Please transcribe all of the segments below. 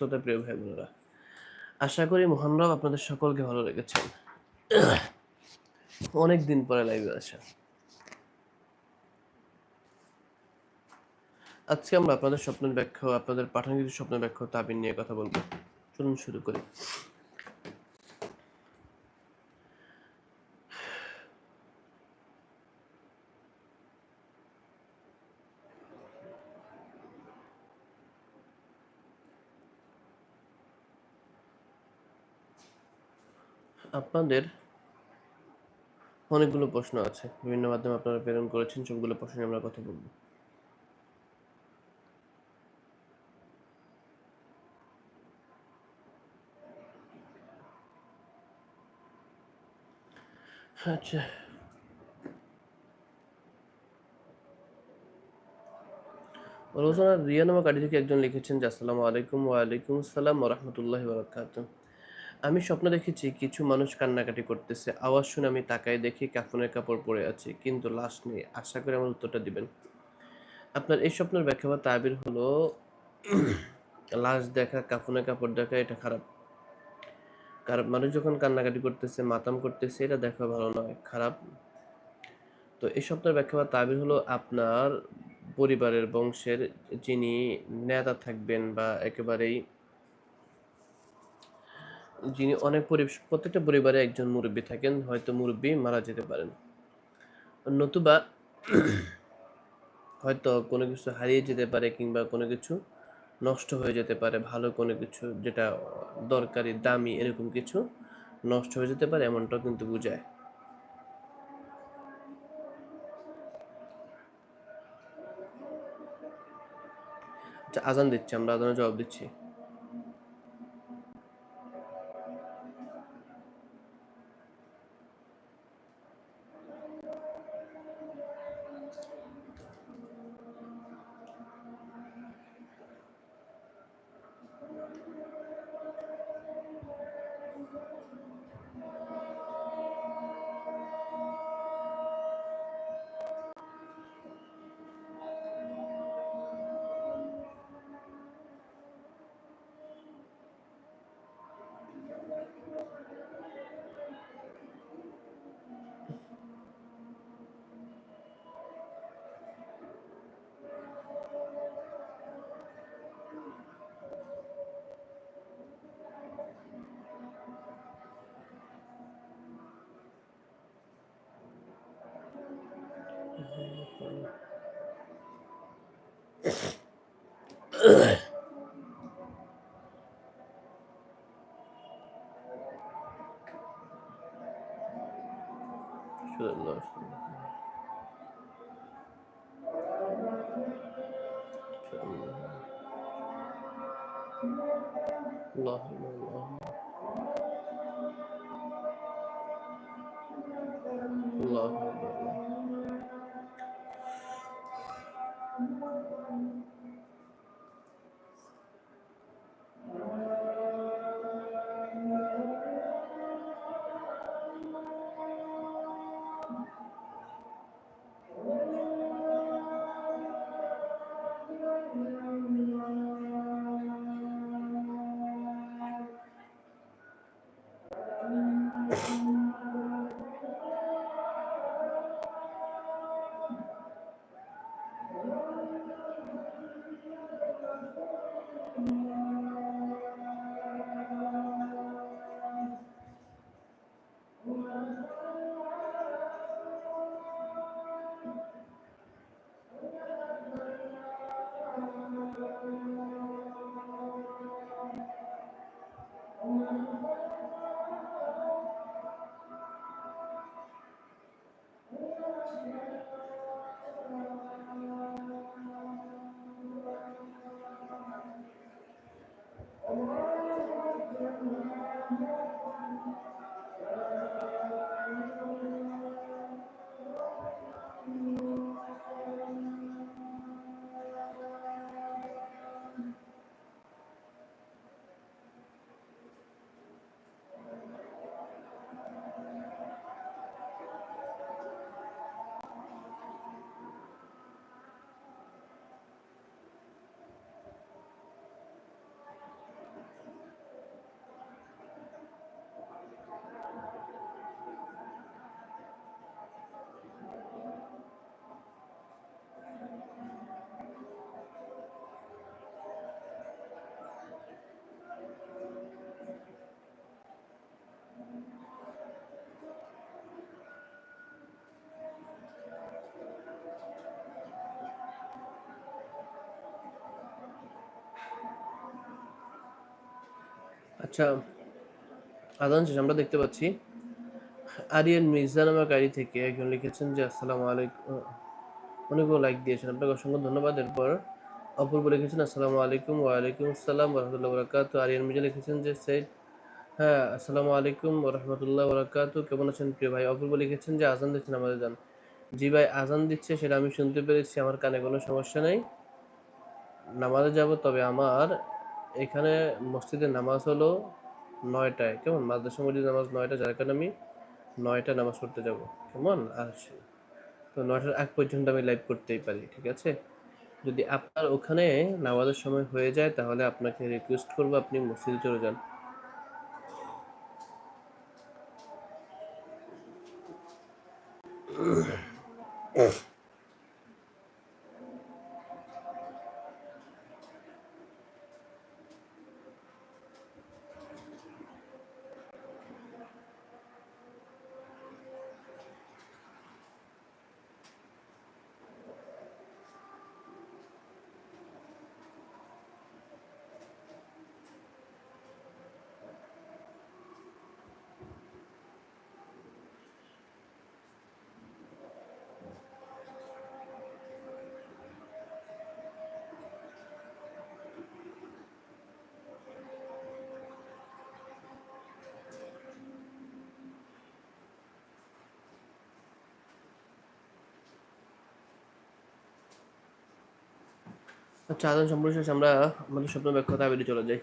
শ্রোতা প্রিয় ভাই বোনেরা আশা করি মহান রব আপনাদের সকলকে ভালো লেগেছেন অনেক দিন পরে লাইভে আসা। আজকে আমরা আপনাদের স্বপ্নের ব্যাখ্যা, আপনাদের পাঠানো কিছু স্বপ্নের ব্যাখ্যা তাবিন নিয়ে কথা বলব। চলুন শুরু করি। আপনাদের অনেকগুলো প্রশ্ন আছে। বিভিন্ন মাধ্যমে আপনারা প্রেরণ করেছেন, সবগুলো প্রশ্ন আমরা কথা বলব। আচ্ছা। রিয়া নামক আইডি থেকে একজন লিখেছেন যে, আসসালামু আলাইকুম, ওয়ালাইকুম আসসালাম ওরহমতুল্লাহ বরকাত আমি স্বপ্ন দেখেছি কিছু মানুষ কান্নাকাটি করতেছে। আওয়াজ শুনে আমি তাকাই দেখি কাফনের কাপড় পরে আছে, কিন্তু লাশ নেই। আশা করে আমার উত্তরটা দিবেন। আপনার এই স্বপ্নের ব্যাখ্যা বা তাবির হলো, লাশ দেখা, কাফনের কাপড় দেখা, এটা খারাপ। কারণ মানুষ যখন কান্নাকাটি করতেছে, মাতাম করতেছে, এটা দেখা ভালো নয়, খারাপ। তো এই স্বপ্নের ব্যাখ্যা বা তাবির হলো আপনার পরিবারের বংশের যিনি নেতা থাকবেন বা একেবারেই যিনি অনেক পরি- প্রত্যেকটা পরিবারে একজন মুরব্বী থাকেন, হয়তো মুরব্বী মারা যেতে পারেন। নতুবা হয়তো কোনো কিছু হারিয়ে যেতে পারে কিংবা কোনো কিছু নষ্ট হয়ে যেতে পারে, ভালো কোনো কিছু যেটা দরকারি, দামি এরকম কিছু নষ্ট হয়ে যেতে পারে, এমনটাও কিন্তু বোঝায়। আচ্ছা আজান দিচ্ছি, আমরা আজানের জবাব দিচ্ছি। Şöyle açtım. Allah'ım আচ্ছা আদান শেষ আমরা দেখতে পাচ্ছি আরিয়ান মির্জা নামক গাড়ি থেকে একজন লিখেছেন যে, আসসালামু আলাইকুম। অনেকগুলো লাইক দিয়েছেন। আপনাকে অসংখ্য ধন্যবাদ। এরপর অপূর্ব লিখেছেন, আসসালামু আলাইকুম ওয়ালাইকুম আসসালাম রহমতুল্লাহ বরাকাত আরিয়ান মির্জা লিখেছেন যে সেট হ্যাঁ আসসালামু আলাইকুম রহমতুল্লাহ বরাকাত কেমন আছেন প্রিয় ভাই? অপূর্ব লিখেছেন যে, আজান দিচ্ছেন আমাদের যান জি ভাই, আজান দিচ্ছে সেটা আমি শুনতে পেরেছি। আমার কানে কোনো সমস্যা নেই। নামাজে যাব, তবে আমার এখানে মসজিদে নামাজ হলো নয়টায়। কেমন? মাদ্রাসা মসজিদ নামাজ নয়টা, যার কারণে আমি নয়টা নামাজ পড়তে যাব। কেমন? আর তো নয়টার আগ পর্যন্ত আমি লাইভ করতেই পারি, ঠিক আছে? যদি আপনার ওখানে নামাজের সময় হয়ে যায়, তাহলে আপনাকে রিকোয়েস্ট করব আপনি মসজিদে চলে যান। আচ্ছা আদান সম্পর্ক আমরা আমাদের স্বপ্ন ব্যাখ্যা আবেদে চলে যাই।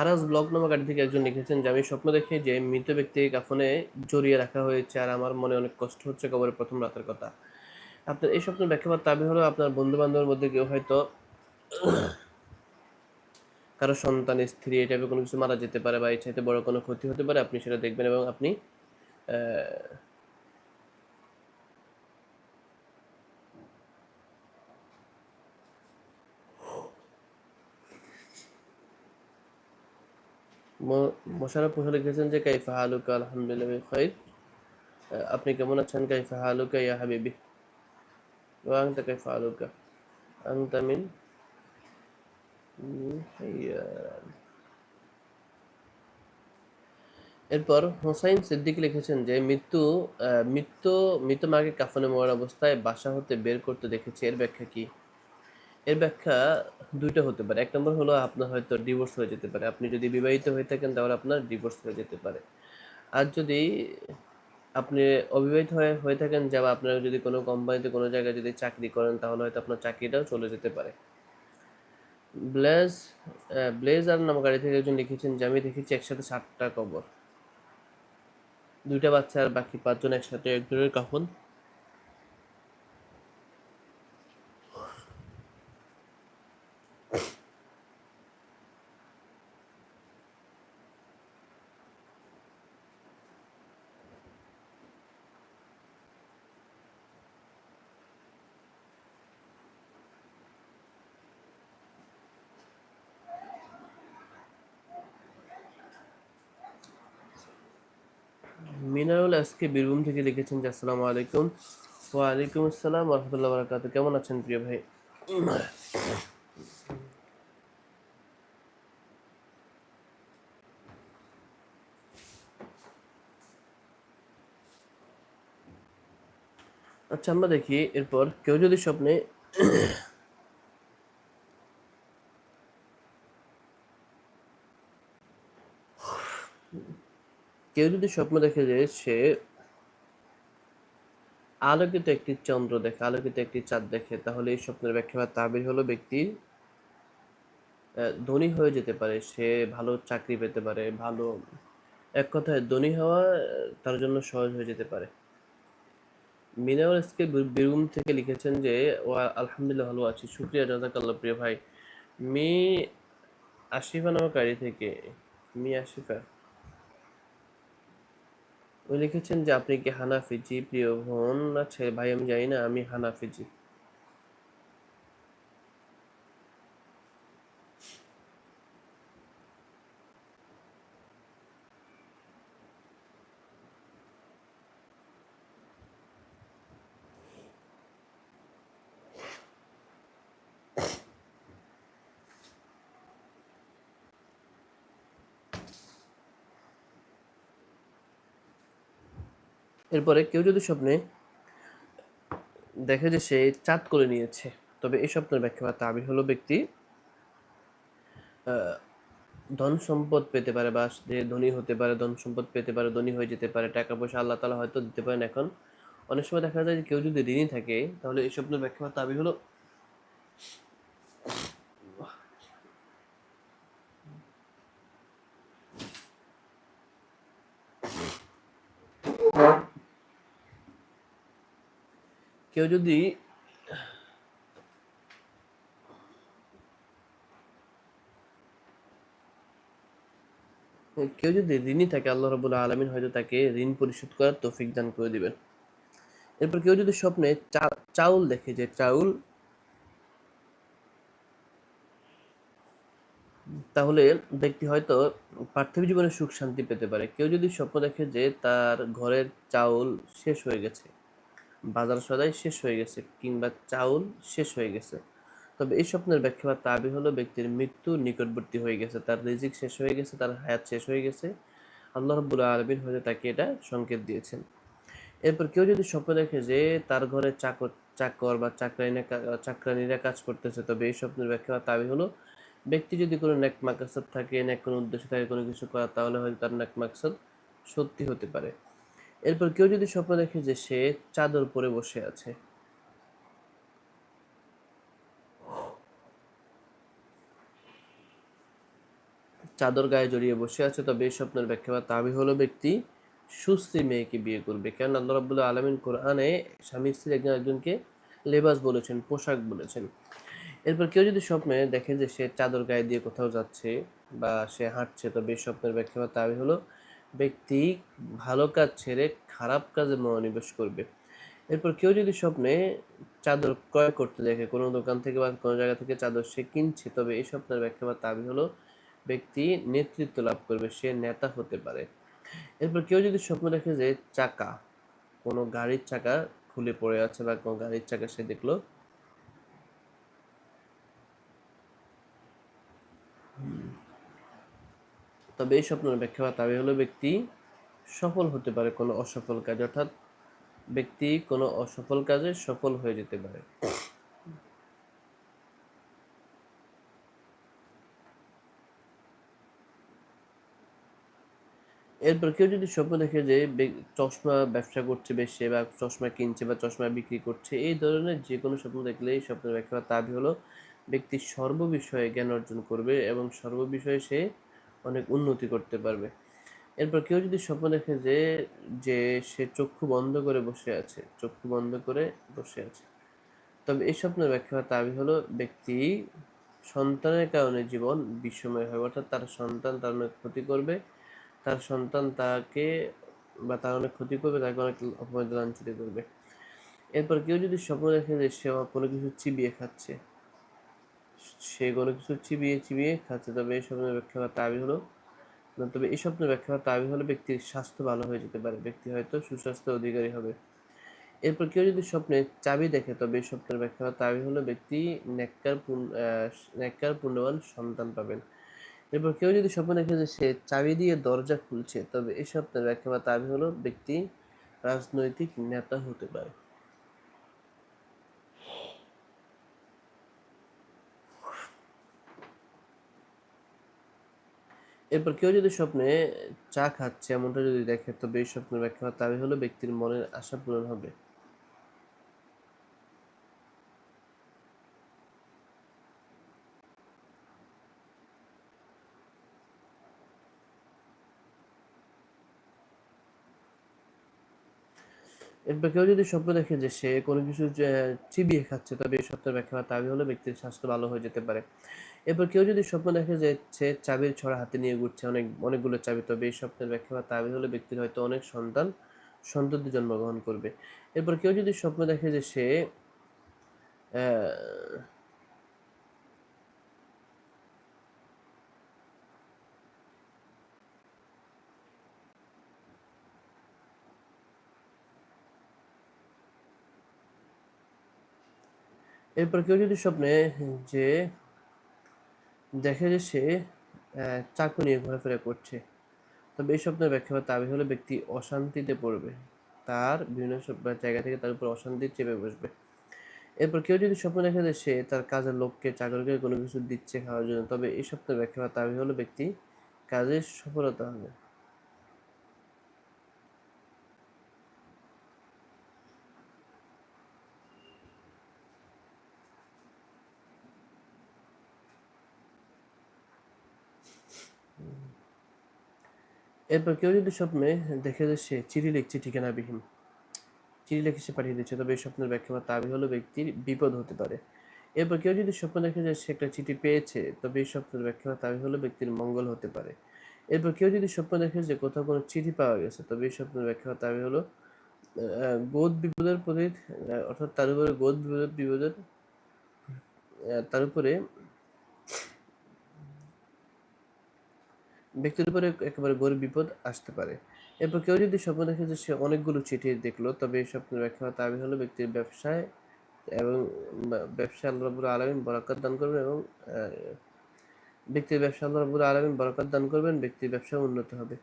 আরাজ ব্লগ নামক গাড়ি থেকে একজন লিখেছেন যে, আমি স্বপ্ন দেখে যে মৃত ব্যক্তিকে কাফনে জড়িয়ে রাখা হয়েছে আর আমার মনে অনেক কষ্ট হচ্ছে কবরের প্রথম রাতের কথা। আপনার এই স্বপ্নের ব্যাখ্যা বা দাবি হলো আপনার বন্ধু বান্ধবের মধ্যে কেউ হয়তো কারও সন্তান, স্ত্রী, এই কোনো কিছু মারা যেতে পারে বা এই চাইতে বড় কোনো ক্ষতি হতে পারে, আপনি সেটা দেখবেন এবং আপনি আহ, ম- মোশাররফ হোসেন লিখেছেন যে কাইফা হালুকা আলহামদুলিল্লাহ খাইর আপনি কেমন আছেন? কাইফা হালুকা ইয়া হাবিবি। ওয়া আনতা কাইফা হালুকা? আনতা মিন এরপর হোসাইন সিদ্দিক লিখেছেন যে মৃত্যু মৃত্যু মৃত মাকে কাফনে মরার অবস্থায় বাসা হতে বের করতে দেখেছি। এর ব্যাখ্যা কি? এর ব্যাখ্যা দুইটা হতে পারে। এক নম্বর হলো আপনার হয়তো ডিভোর্স হয়ে যেতে পারে। আপনি যদি বিবাহিত হয়ে থাকেন তাহলে আপনার ডিভোর্স হয়ে যেতে পারে। আর যদি আপনি অবিবাহিত হয়ে হয়ে থাকেন যা বা আপনার যদি কোনো কোম্পানিতে কোনো জায়গায় যদি চাকরি করেন তাহলে হয়তো আপনার চাকরিটাও চলে যেতে পারে। ব্লেজ ব্লেজার নামক গাড়ি থেকে একজন লিখেছেন, যে আমি দেখেছি একসাথে সাতটা কবর। দুইটা বাচ্চা আর বাকি পাঁচজন একসাথে একজনের কাফন। মিনারুল আজকে বীরভূম থেকে লিখেছেন যে, আসসালামু আলাইকুম। ওয়ালাইকুম আসসালাম রহমতুল্লাহ বারাকাত কেমন আছেন প্রিয় ভাই? আচ্ছা আমরা দেখি, এরপর কেউ যদি স্বপ্নে কেউ যদি স্বপ্ন দেখে যে সে আলোকিত একটি চন্দ্র দেখে, আলোকিত একটি চাঁদ দেখে, তাহলে এই স্বপ্নের ব্যাখ্যা বা তাবির হলো ব্যক্তি ধনী হয়ে যেতে পারে, সে ভালো চাকরি পেতে পারে, ভালো, এক কথায় ধনী হওয়া তার জন্য সহজ হয়ে যেতে পারে। মিনাউল এসকে বীরভূম থেকে লিখেছেন যে ও আলহামদুলিল্লাহ, ভালো আছি, শুক্রিয়া জাজাকাল্লাহ প্রিয় ভাই। মি আশিফা নামক গাড়ি থেকে, মি আশিফা উনি লিখেছেন যে, আপনি কি হানাফিজি প্রিয় বোন আছে ভাই, আমি জানি না, আমি হানাফিজি এরপরে কেউ যদি স্বপ্নে দেখে যে সে চাঁদ করে নিয়েছে, তবে এই স্বপ্নের ব্যাখ্যা বা তাবির হলো ব্যক্তি ধন সম্পদ পেতে পারে বা যে ধনী হতে পারে, ধন সম্পদ পেতে পারে, ধনী হয়ে যেতে পারে, টাকা পয়সা আল্লাহ তালা হয়তো দিতে পারেন। এখন অনেক সময় দেখা যায় যে কেউ যদি ঋণী থাকে, তাহলে এই স্বপ্নের ব্যাখ্যা বা তাবির হলো কেউ যদি কেউ যদি ঋণী থাকে, আল্লাহ রবুল্লাহ আলমিন হয়তো তাকে ঋণ পরিশোধ করার তৌফিক দান করে দিবেন। এরপর কেউ যদি স্বপ্নে চাউল দেখে যে চাউল, তাহলে ব্যক্তি হয়তো পার্থিব জীবনে সুখ শান্তি পেতে পারে। কেউ যদি স্বপ্ন দেখে যে তার ঘরের চাউল শেষ হয়ে গেছে বাজার সদাই শেষ হয়ে গেছে কিংবা চাউল শেষ হয়ে গেছে। তবে এই স্বপ্নের ব্যাখ্যা বা তাবি হলো ব্যক্তির মৃত্যু নিকটবর্তী হয়ে গেছে, তার রিজিক শেষ হয়ে গেছে, তার হায়াত শেষ হয়ে গেছে। আল্লাহ রব্বুল আলমিন হয়তো তাকে এটা সংকেত দিয়েছেন। এরপর কেউ যদি স্বপ্ন দেখে যে তার ঘরে চাকর চাকর বা চাকরানিরা চাকরানিরা কাজ করতেছে, তবে এই স্বপ্নের ব্যাখ্যা বা তাবি হলো ব্যক্তি যদি কোনো ন্যাক মাকসাদ থাকে, নেক কোনো উদ্দেশ্য থাকে কোনো কিছু করা তাহলে হয়তো তার ন্যাক মাকসাদ সত্যি হতে পারে। এরপর কেউ যদি স্বপ্ন দেখে যে সে চাদর পরে বসে আছে। চাদর গায়ে জড়িয়ে বসে আছে, তবে এই স্বপ্নের ব্যাখ্যা বা তাবি হলো ব্যক্তি সুস্থি মেয়েকে বিয়ে করবে। কেন আল্লাহ আলমিন কোরআনে স্বামী স্ত্রী একজন একজনকে লেবাস বলেছেন, পোশাক বলেছেন। এরপর কেউ যদি স্বপ্নে দেখে যে সে চাদর গায়ে দিয়ে কোথাও যাচ্ছে বা সে হাঁটছে, তবে স্বপ্নের ব্যাখ্যা বা তাবি হলো ব্যক্তি ভালো কাজ ছেড়ে খারাপ কাজে মনোনিবেশ করবে। এরপর কেউ যদি স্বপ্নে চাদর ক্রয় করতে দেখে, কোনো দোকান থেকে বা কোনো জায়গা থেকে চাদর সে কিনছে, তবে এই স্বপ্নের ব্যাখ্যা বা তাবি হলো ব্যক্তি নেতৃত্ব লাভ করবে, সে নেতা হতে পারে। এরপর কেউ যদি স্বপ্ন দেখে যে চাকা, কোনো গাড়ির চাকা খুলে পড়ে আছে বা কোনো গাড়ির চাকা সে দেখল তবে এই স্বপ্নের ব্যাখ্যা বা তাবি হলো ব্যক্তি সফল হতে পারে কোনো অসফল কাজ, অর্থাৎ ব্যক্তি কোনো অসফল কাজে সফল হয়ে যেতে পারে। এরপর কেউ যদি স্বপ্ন দেখে যে চশমা ব্যবসা করছে বেশি বা চশমা কিনছে বা চশমা বিক্রি করছে, এই ধরনের যে কোনো স্বপ্ন দেখলে এই স্বপ্নের ব্যাখ্যা তাবি হলো ব্যক্তি সর্ববিষয়ে জ্ঞান অর্জন করবে এবং সর্ববিষয়ে সে অনেক উন্নতি করতে পারবে। এরপর কেউ যদি স্বপ্ন দেখে যে যে সে চক্ষু বন্ধ করে বসে আছে, চক্ষু বন্ধ করে বসে আছে। তবে এই স্বপ্নের ব্যাখ্যা বা তাবি হলো, ব্যক্তি সন্তানের কারণে জীবন বিস্ময় হয়। অর্থাৎ তার সন্তান তার অনেক ক্ষতি করবে, তার সন্তান তাকে বা তার অনেক ক্ষতি করবে, তাকে অনেক অপমানিত লাঞ্ছিত করবে। এরপর কেউ যদি স্বপ্ন দেখে যে, সে কোনো কিছু চিবিয়ে খাচ্ছে সে কোনো কিছু চিবিয়ে চিবিয়ে খাচ্ছে। তবে এই স্বপ্নের ব্যাখ্যা বা তাবি হলো না, তবে এই স্বপ্নের ব্যাখ্যা বা তাবি হলো ব্যক্তির স্বাস্থ্য ভালো হয়ে যেতে পারে। ব্যক্তি হয়তো সুস্বাস্থ্য অধিকারী হবে। এরপর কেউ যদি স্বপ্নে চাবি দেখে তবে এই স্বপ্নের ব্যাখ্যা বা তাবি হলো ব্যক্তি আহ, নেককার পুণ্যবান সন্তান পাবেন। এরপর কেউ যদি স্বপ্ন দেখে যে সে চাবি দিয়ে দরজা খুলছে তবে এই স্বপ্নের ব্যাখ্যা বা তাবি হলো ব্যক্তি রাজনৈতিক নেতা হতে পারে। এরপর কেউ যদি স্বপ্নে চা খাচ্ছে, এমনটা যদি দেখে তবে এই স্বপ্নের ব্যাখ্যা তাবি হলো ব্যক্তির মনের আশা পূরণ হবে। এরপর কেউ যদি স্বপ্ন দেখে যে সে কোনো কিছু চিবিয়ে খাচ্ছে তবে এই স্বপ্নের ব্যাখ্যা তাবি হলো ব্যক্তির স্বাস্থ্য ভালো হয়ে যেতে পারে। এরপর কেউ যদি স্বপ্ন দেখে যে সে চাবির ছড়া হাতে নিয়ে ঘুরছে, অনেক, অনেকগুলো চাবি, তবে এই স্বপ্নের ব্যাখ্যা বা তাবি হলো ব্যক্তির হয়তো অনেক সন্তান সন্ততি জন্মগ্রহণ করবে। এরপর কেউ যদি স্বপ্ন দেখে যে সে, এরপর কেউ যদি স্বপ্নে যে দেখে যে সে চাকু নিয়ে ঘোরাফেরা করছে। তবে এই স্বপ্নের ব্যাখ্যা বা তাবি হলে ব্যক্তি অশান্তিতে পড়বে। তার বিভিন্ন জায়গা থেকে তার উপর অশান্তি চেপে বসবে। এরপর কেউ যদি স্বপ্ন দেখে যে সে তার কাজের লোককে, চাকরকে কোনো কিছু দিচ্ছে খাওয়ার জন্য, তবে এই স্বপ্নের ব্যাখ্যা বা তাবি হলে ব্যক্তি কাজের সফলতা হবে। এরপর কেউ যদি স্বপ্নে দেখে যে সে চিঠি লিখছে ঠিকানাবিহীন, চিঠি লিখে সে পাঠিয়ে দিচ্ছে, তবে এই স্বপ্নের ব্যাখ্যা বা দাবি হলো ব্যক্তির বিপদ হতে পারে। এরপর কেউ যদি স্বপ্ন দেখে যে সে একটা চিঠি পেয়েছে, তবে এই স্বপ্নের ব্যাখ্যা বা দাবি হলো ব্যক্তির মঙ্গল হতে পারে। এরপর কেউ যদি স্বপ্ন দেখে যে কোথাও কোনো চিঠি পাওয়া গেছে, তবে এই স্বপ্নের ব্যাখ্যা বা দাবি হলো গোদ বিপদের প্রতি অর্থাৎ তার উপরে গোদ বিপদের তার উপরে ব্যক্তির উপরে একেবারে গরিব বিপদ আসতে পারে। এরপর কেউ যদি স্বপ্ন দেখে যে সে অনেকগুলো চিঠি দেখল, তবে এই স্বপ্নের ব্যাখ্যা দাবি হলো ব্যক্তির ব্যবসায় এবং ব্যবসায় আল্লাহ রাব্বুল আলামিন বরাকত দান করবেন এবং ব্যক্তির ব্যবসা আল্লাহ রাব্বুল আলামিন বরাকত দান করবেন, ব্যক্তির ব্যবসা উন্নত হবে।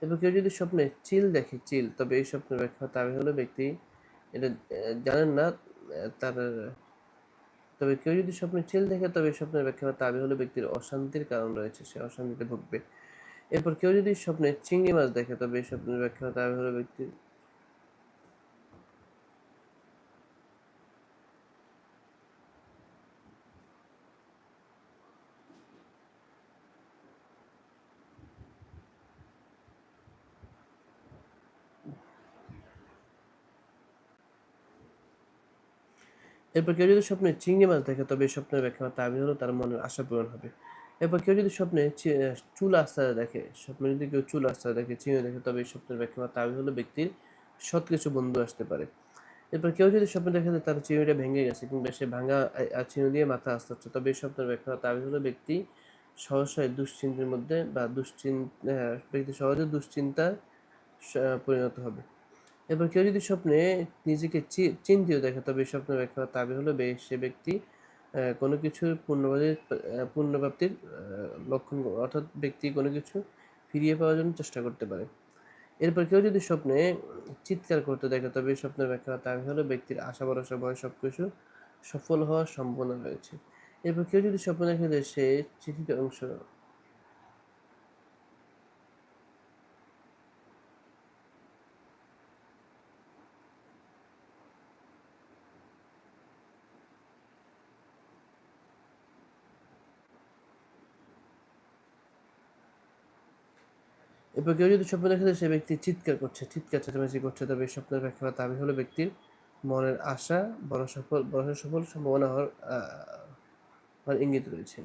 এরপর কেউ যদি স্বপ্নে চিল দেখে, চিল, তবে এই স্বপ্নের ব্যাখ্যা দাবি হলো ব্যক্তি, এটা জানেন না তার, তবে কেউ যদি স্বপ্নে চিল দেখে, তবে এই স্বপ্নের ব্যাখ্যা দাবি হলো ব্যক্তির অশান্তির কারণ রয়েছে, সে অশান্তিতে ভুগবে। এরপর কেউ যদি স্বপ্নে চিংড়ি মাছ দেখে, তবে এই স্বপ্নের ব্যাখ্যা বা দাবি হলো ব্যক্তির। এরপর কেউ যদি স্বপ্নে চিংড়ি মাছ দেখে, তবে স্বপ্নের ব্যাখ্যা দাবি হলো তার মনের আশা পূরণ হবে। এরপর কেউ যদি স্বপ্নে চুল আস্তারে দেখে, স্বপ্নে যদি কেউ চুল আস্তারে দেখে চিংড়ি দেখে, তবে এই স্বপ্নের ব্যাখ্যা বা দাবি হলো ব্যক্তির সৎ কিছু বন্ধু আসতে পারে। এরপর কেউ যদি স্বপ্নে দেখে তার চিংড়িটা ভেঙে গেছে কিংবা সে ভাঙা চিংড়ি দিয়ে মাথা আসতে হচ্ছে তবে এই স্বপ্নের ব্যাখ্যা বা দাবি হলো ব্যক্তি সহসায় দুশ্চিন্তার মধ্যে বা দুশ্চিন্তা ব্যক্তি সহজে দুশ্চিন্তায় স- পরিণত হবে। এরপর কেউ যদি স্বপ্নে নিজেকে চিন্তিত দেখে, তবে স্বপ্নের ব্যাখ্যা দাবি হলো সে ব্যক্তি কোনো কিছুর পূর্ণবাদী পূর্ণপ্রাপ্তির লক্ষণ, অর্থাৎ ব্যক্তি কোনো কিছু ফিরিয়ে পাওয়ার জন্য চেষ্টা করতে পারে। এরপর কেউ যদি স্বপ্নে চিৎকার করতে দেখে, তবে এই স্বপ্নের ব্যাখ্যা তা হলো ব্যক্তির আশা, ভরসা, ভয় সব কিছু সফল হওয়ার সম্ভাবনা রয়েছে। এরপর কেউ যদি স্বপ্ন দেখে যে সে চিঠিতে অংশ এরপর কেউ যদি স্বপ্ন দেখে সে ব্যক্তি চিৎকার করছে চিৎকার চেঁচামেচি করছে, তবে এই স্বপ্নের ব্যাখ্যা করা দাবি হলো ব্যক্তির মনের আশা, বড় সফল বড় সফল সম্ভাবনা হওয়ার ইঙ্গিত রয়েছে।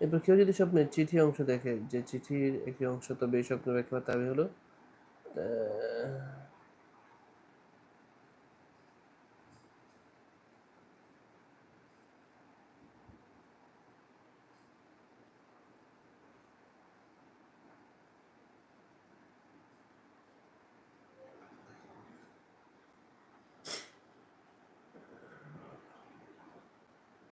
এরপর কেউ যদি স্বপ্নের চিঠি অংশ দেখে, যে চিঠির একটি অংশ তবে এই স্বপ্নের ব্যাখ্যা করা দাবি হলো